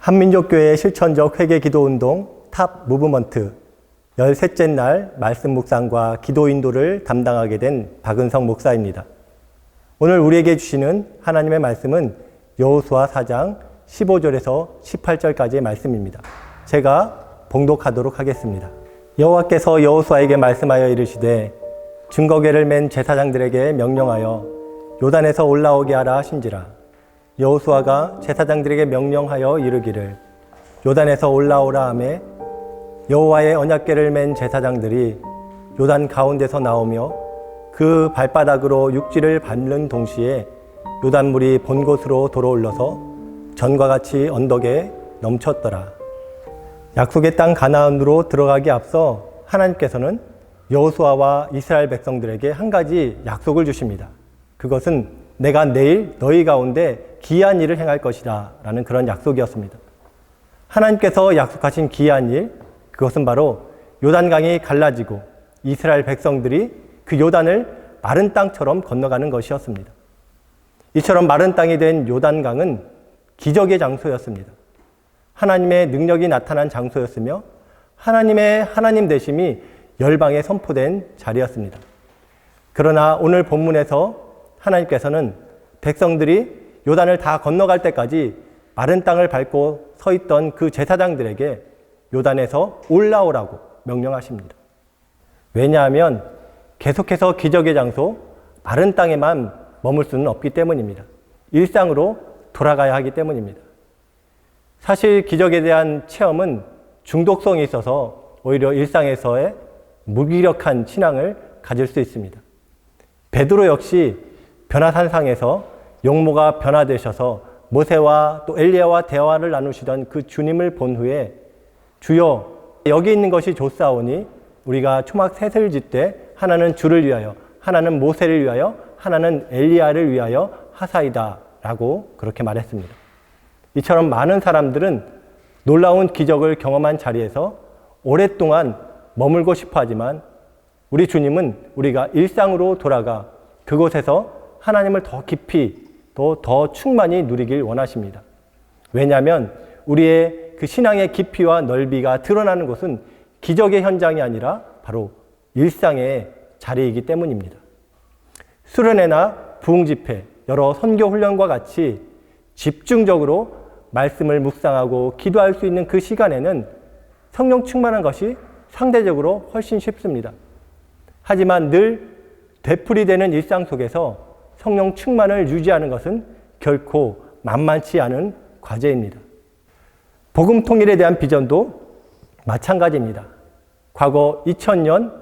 한민족교회 실천적 회개 기도 운동 탑 무브먼트 13째 날 말씀 묵상과 기도 인도를 담당하게 된 박은성 목사입니다. 오늘 우리에게 주시는 하나님의 말씀은 여호수아 4장 15절에서 18절까지의 말씀입니다. 제가 봉독하도록 하겠습니다. 여호와께서 여호수아에게 말씀하여 이르시되 증거궤를 맨 제사장들에게 명령하여 요단에서 올라오게 하라 하신지라 여호수아가 제사장들에게 명령하여 이르기를 요단에서 올라오라 하매 여호와의 언약궤를 맨 제사장들이 요단 가운데서 나오며 그 발바닥으로 육지를 밟는 동시에 요단물이 본 곳으로 돌아올라서 전과 같이 언덕에 넘쳤더라. 약속의 땅 가나안으로 들어가기 앞서 하나님께서는 여호수아와 이스라엘 백성들에게 한 가지 약속을 주십니다. 그것은 내가 내일 너희 가운데 기이한 일을 행할 것이다 라는 그런 약속이었습니다. 하나님께서 약속하신 기이한 일, 그것은 바로 요단강이 갈라지고 이스라엘 백성들이 그 요단을 마른 땅처럼 건너가는 것이었습니다. 이처럼 마른 땅이 된 요단강은 기적의 장소였습니다. 하나님의 능력이 나타난 장소였으며 하나님의 하나님 되심이 열방에 선포된 자리였습니다. 그러나 오늘 본문에서 하나님께서는 백성들이 요단을 다 건너갈 때까지 마른 땅을 밟고 서 있던 그 제사장들에게 요단에서 올라오라고 명령하십니다. 왜냐하면 계속해서 기적의 장소, 마른 땅에만 머물 수는 없기 때문입니다. 일상으로 돌아가야 하기 때문입니다. 사실 기적에 대한 체험은 중독성이 있어서 오히려 일상에서의 무기력한 신앙을 가질 수 있습니다. 베드로 역시 변화산상에서 용모가 변화되셔서 모세와 또 엘리야와 대화를 나누시던 그 주님을 본 후에 주여 여기 있는 것이 좋사오니 우리가 초막 셋을 짓되 하나는 주를 위하여 하나는 모세를 위하여 하나는 엘리야를 위하여 하사이다라고 그렇게 말했습니다. 이처럼 많은 사람들은 놀라운 기적을 경험한 자리에서 오랫동안 머물고 싶어 하지만 우리 주님은 우리가 일상으로 돌아가 그곳에서 하나님을 더 깊이 또 더 충만히 누리길 원하십니다. 왜냐하면 우리의 그 신앙의 깊이와 넓이가 드러나는 것은 기적의 현장이 아니라 바로 일상의 자리이기 때문입니다. 수련회나 부흥 집회, 여러 선교 훈련과 같이 집중적으로 말씀을 묵상하고 기도할 수 있는 그 시간에는 성령 충만한 것이 상대적으로 훨씬 쉽습니다. 하지만 늘 되풀이되는 일상 속에서 성령 충만을 유지하는 것은 결코 만만치 않은 과제입니다. 복음 통일에 대한 비전도 마찬가지입니다. 과거 2000년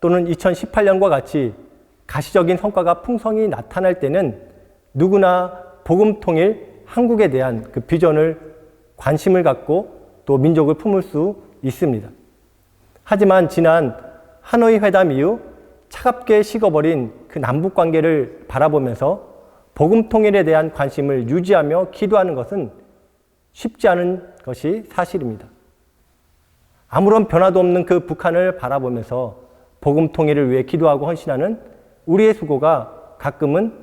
또는 2018년과 같이 가시적인 성과가 풍성히 나타날 때는 누구나 복음 통일 한국에 대한 그 비전을 관심을 갖고 또 민족을 품을 수 있습니다. 하지만 지난 하노이 회담 이후 차갑게 식어버린 그 남북 관계를 바라보면서 복음 통일에 대한 관심을 유지하며 기도하는 것은 쉽지 않은 것이 사실입니다. 아무런 변화도 없는 그 북한을 바라보면서 복음 통일을 위해 기도하고 헌신하는 우리의 수고가 가끔은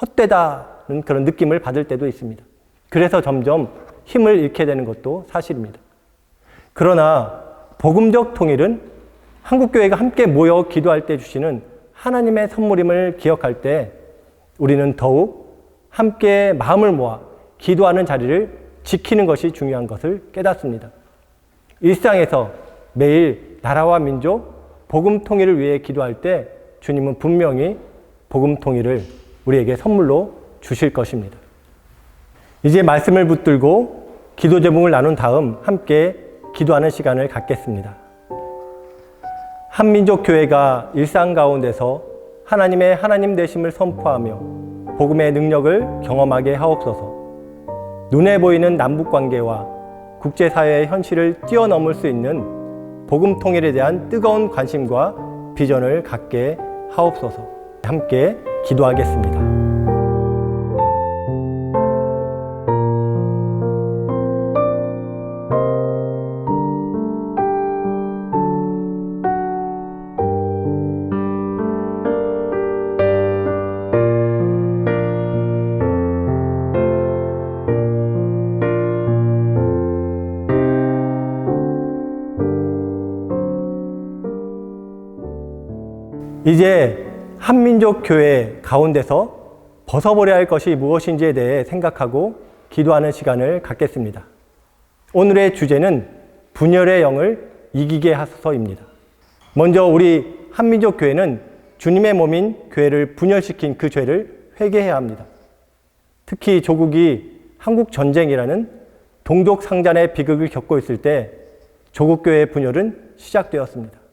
헛되다는 그런 느낌을 받을 때도 있습니다. 그래서 점점 힘을 잃게 되는 것도 사실입니다. 그러나 복음적 통일은 한국교회가 함께 모여 기도할 때 주시는 하나님의 선물임을 기억할 때 우리는 더욱 함께 마음을 모아 기도하는 자리를 지키는 것이 중요한 것을 깨닫습니다. 일상에서 매일 나라와 민족, 복음 통일을 위해 기도할 때 주님은 분명히 복음 통일을 우리에게 선물로 주실 것입니다. 이제 말씀을 붙들고 기도 제목을 나눈 다음 함께 기도하는 시간을 갖겠습니다. 한민족 교회가 일상 가운데서 하나님의 하나님 되심을 선포하며 복음의 능력을 경험하게 하옵소서. 눈에 보이는 남북 관계와 국제 사회의 현실을 뛰어넘을 수 있는 복음 통일에 대한 뜨거운 관심과 비전을 갖게 하옵소서. 함께 기도하겠습니다. 이제 한민족 교회 가운데서 벗어버려야 할 것이 무엇인지에 대해 생각하고 기도하는 시간을 갖겠습니다. 오늘의 주제는 분열의 영을 이기게 하소서입니다. 먼저 우리 한민족 교회는 주님의 몸인 교회를 분열시킨 그 죄를 회개해야 합니다. 특히 조국이 한국 전쟁이라는 동족 상잔의 비극을 겪고 있을 때 조국 교회의 분열은 시작되었습니다.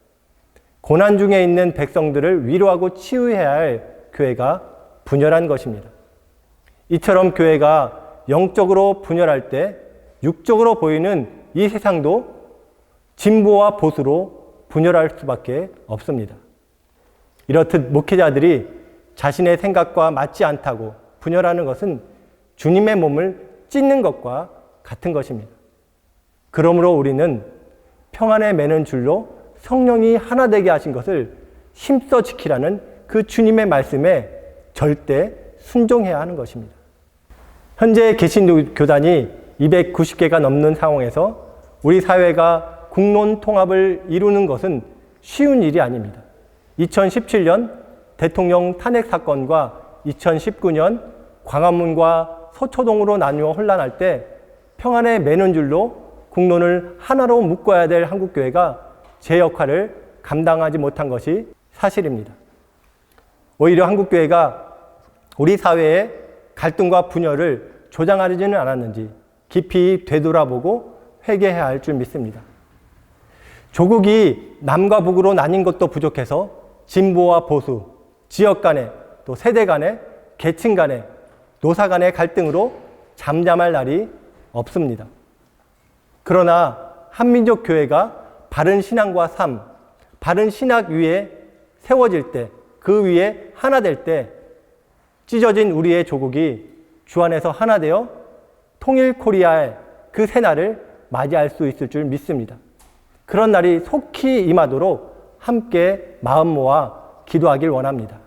고난 중에 있는 백성들을 위로하고 치유해야 할 교회가 분열한 것입니다. 이처럼 교회가 영적으로 분열할 때 육적으로 보이는 이 세상도 진보와 보수로 분열할 수밖에 없습니다. 이렇듯 목회자들이 자신의 생각과 맞지 않다고 분열하는 것은 주님의 몸을 찢는 것과 같은 것입니다. 그러므로 우리는 평안에 매는 줄로 성령이 하나 되게 하신 것을 힘써 지키라는 그 주님의 말씀에 절대 순종해야 하는 것입니다. 현재 개신 교단이 290개가 넘는 상황에서 우리 사회가 국론 통합을 이루는 것은 쉬운 일이 아닙니다. 2017년 대통령 탄핵 사건과 2019년 광화문과 서초동으로 나누어 혼란할 때 평안에 매는 줄로 국론을 하나로 묶어야 될 한국교회가 제 역할을 감당하지 못한 것이 사실입니다. 오히려 한국교회가 우리 사회의 갈등과 분열을 조장하지는 않았는지 깊이 되돌아보고 회개해야 할 줄 믿습니다. 조국이 남과 북으로 나뉜 것도 부족해서 진보와 보수, 지역 간의 또 세대 간의 계층 간의 노사 간의 갈등으로 잠잠할 날이 없습니다. 그러나 한민족 교회가 바른 신앙과 삶, 바른 신학 위에 세워질 때, 그 위에 하나 될 때, 찢어진 우리의 조국이 주 안에서 하나 되어 통일 코리아의 그 새날을 맞이할 수 있을 줄 믿습니다. 그런 날이 속히 임하도록 함께 마음 모아 기도하길 원합니다.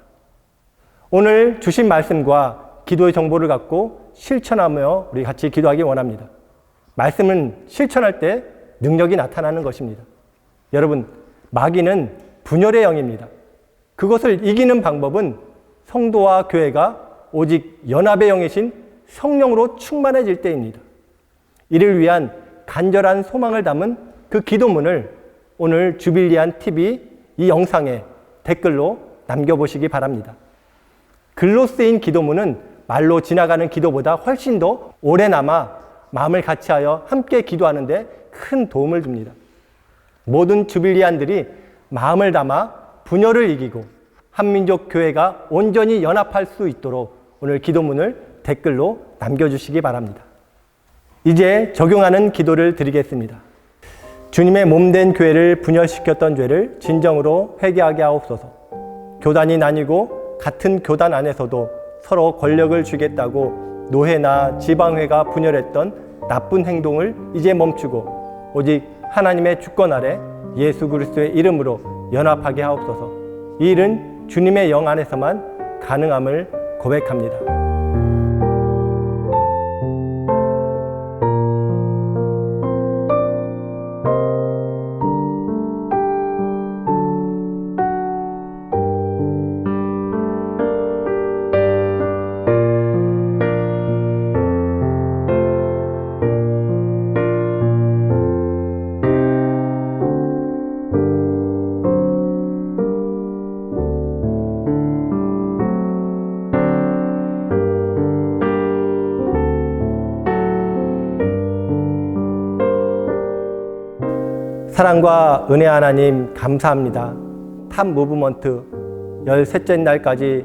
오늘 주신 말씀과 기도의 정보를 갖고 실천하며 우리 같이 기도하기 원합니다. 말씀은 실천할 때 능력이 나타나는 것입니다. 여러분, 마귀는 분열의 영입니다. 그것을 이기는 방법은 성도와 교회가 오직 연합의 영이신 성령으로 충만해질 때입니다. 이를 위한 간절한 소망을 담은 그 기도문을 오늘 주빌리안 TV 이 영상에 댓글로 남겨보시기 바랍니다. 글로 쓰인 기도문은 말로 지나가는 기도보다 훨씬 더 오래 남아 마음을 같이하여 함께 기도하는데 큰 도움을 줍니다. 모든 주빌리안들이 마음을 담아 분열을 이기고 한민족 교회가 온전히 연합할 수 있도록 오늘 기도문을 댓글로 남겨주시기 바랍니다. 이제 적용하는 기도를 드리겠습니다. 주님의 몸된 교회를 분열시켰던 죄를 진정으로 회개하게 하옵소서. 교단이 나뉘고 같은 교단 안에서도 서로 권력을 주겠다고 노회나 지방회가 분열했던 나쁜 행동을 이제 멈추고 오직 하나님의 주권 아래 예수 그리스도의 이름으로 연합하게 하옵소서. 이 일은 주님의 영 안에서만 가능함을 고백합니다. 사랑과 은혜 하나님 감사합니다. 탑 무브먼트 13째 날까지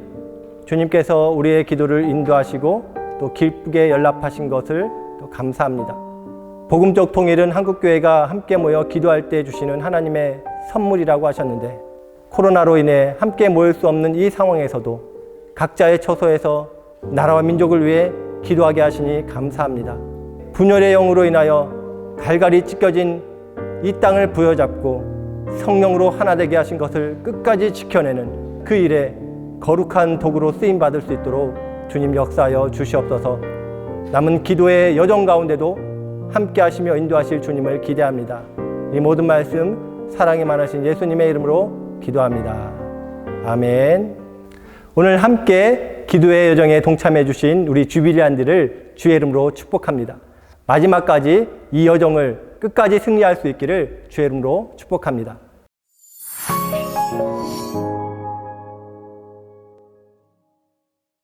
주님께서 우리의 기도를 인도하시고 또 기쁘게 연락하신 것을 또 감사합니다. 복음적 통일은 한국교회가 함께 모여 기도할 때 주시는 하나님의 선물이라고 하셨는데 코로나로 인해 함께 모일 수 없는 이 상황에서도 각자의 처소에서 나라와 민족을 위해 기도하게 하시니 감사합니다. 분열의 영으로 인하여 갈갈이 찢겨진 이 땅을 부여잡고 성령으로 하나 되게 하신 것을 끝까지 지켜내는 그 일에 거룩한 도구로 쓰임 받을 수 있도록 주님 역사하여 주시옵소서. 남은 기도의 여정 가운데도 함께 하시며 인도하실 주님을 기대합니다. 이 모든 말씀 사랑이 많으신 예수님의 이름으로 기도합니다. 아멘. 오늘 함께 기도의 여정에 동참해 주신 우리 주빌리안들을 주의 이름으로 축복합니다. 마지막까지 이 여정을 끝까지 승리할 수 있기를 주의 이름으로 축복합니다.